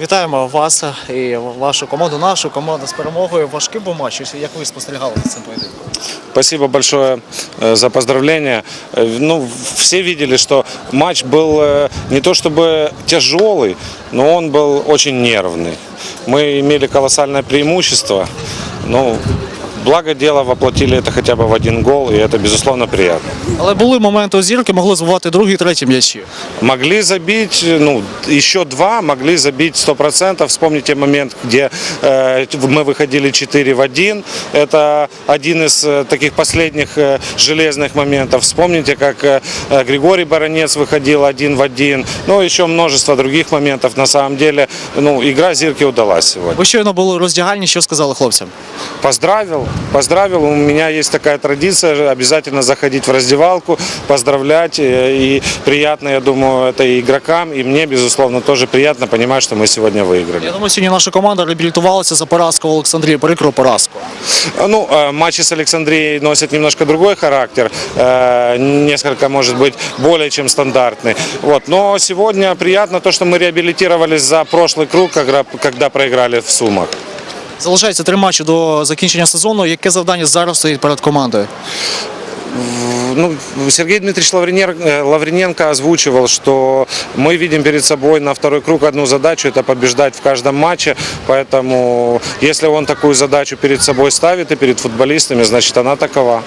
Вітаємо вас і вашу команду, нашу команду з перемогою. Важкий був матч. Як ви спостерігали за цим поєдинком? Спасибо большое э, за поздравления. Э, Ну, все видели, что матч был э, не то чтобы тяжелый, но он был очень нервный. Мы имели колоссальное преимущество. Ну, благо дело воплотили это хотя бы в один гол, и это, безусловно, приятно. Але були моменти у зірки, могли забувати другий, третій м'ячі. Могли забить, ну, еще два, могли забить 100%. Вспомните момент, где э, мы выходили 4 в 1. Это один из э, таких последних э, железных моментов. Вспомните, как э, э, Григорий Баранец выходил один в один. Ну, еще множество других моментов. На самом деле, ну, игра Зирки удалась сегодня. Ви щойно були роздягальні, що сказали хлопцям? Поздравил, поздравил. У меня есть такая традиция, обязательно заходить в раздевалку, поздравлять. э, И приятно, я думаю, это и игрокам, и мне, безусловно, тоже приятно понимать, что мы сегодня выиграли. Я думаю, сьогодні наша команда реабілітувалася за поразку в Олександрії, прикру поразку. Ну, э, матчи с Александрией носят немножко другой характер, э, несколько, может быть, более чем стандартный. Вот. Но сегодня приятно то, что мы реабилитировались за прошлый круг, когда, когда проиграли в Сумах. Залишається три матчі до закінчення сезону. Яке завдання зараз стоїть перед командою? Ну, Сергей Дмитриевич Лавренер- э, Лаврененко озвучивал, что мы видим перед собой на второй круг одну задачу, это побеждать в каждом матче. Поэтому, если он такую задачу перед собой ставит и перед футболистами, значит она такова.